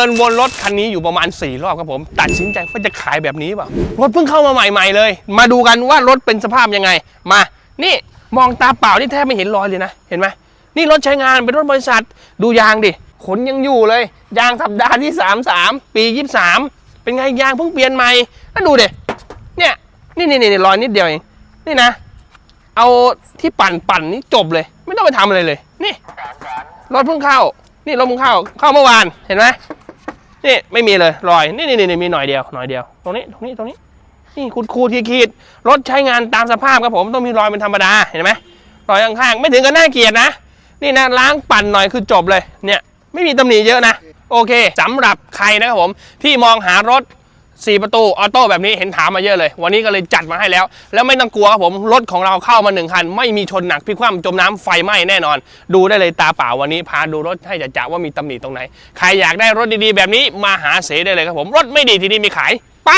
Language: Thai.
ดินวนรถคันนี้อยู่ประมาณ 4 รอบครับผม ตัดสินใจว่าจะขายแบบนี้เปล่ารถเพิ่งเข้ามาใหม่ๆเลย มาดูกันว่ารถเป็นสภาพยังไง มา นี่มองตาเปล่านี่แทบไม่เห็นรอยเลยนะ เห็นไหมนี่รถใช้งานเป็นรถบริษัทดูยางดิขนยังอยู่เลย ยางสัปดาห์ที่ 33 ปี 23 เป็นไงยางเพิ่งเปลี่ยนใหม่แล้วดูดิเนี่ยนี่นี่นี่รอยนิดเดียวเองนี่นะ เอาที่ปั่นปั่นนี่จบเลย ไม่ต้องไปทำอะไรเลย นี่รถเพิ่งเข้า นี่รถเพิ่งเข้าเข้าเมื่อวานเห็นไหม นี่ไม่มีเลยรอยนี่นี่นี่มีหน่อยเดียวหน่อยเดียว ตรงนี้ตรงนี้ตรงนี้ นี่คูดคูดขีดขีดรถใช้งานตามสภาพครับผมต้องมีรอยเป็นธรรมดาเห็นไหมรอยข้างๆไม่ถึงกับน่าเกลียดนะ นี่นะล้างปั่นหน่อยคือจบเลยเนี่ยไม่มีตำหนิเยอะนะ โอเคสำหรับใครนะครับผมที่มองหารถ 4 ประตูออโต้แบบนี้เห็นถามมาเยอะเลย วันนี้ก็เลยจัดมาให้แล้ว แล้วไม่ต้องกลัวครับผมรถของเราเข้ามาหนึ่งคัน ไม่มีชนหนักพิกคว่ำจมน้ำไฟไหม้แน่นอน ดูได้เลยตาเปล่าวันนี้พาดูรถให้จะจว่ามีตำหนิตรงไหน ใครอยากได้รถดีๆ แบบนี้มาหาเสได้เลยครับผมรถไม่ดีที่นี่มีขายไป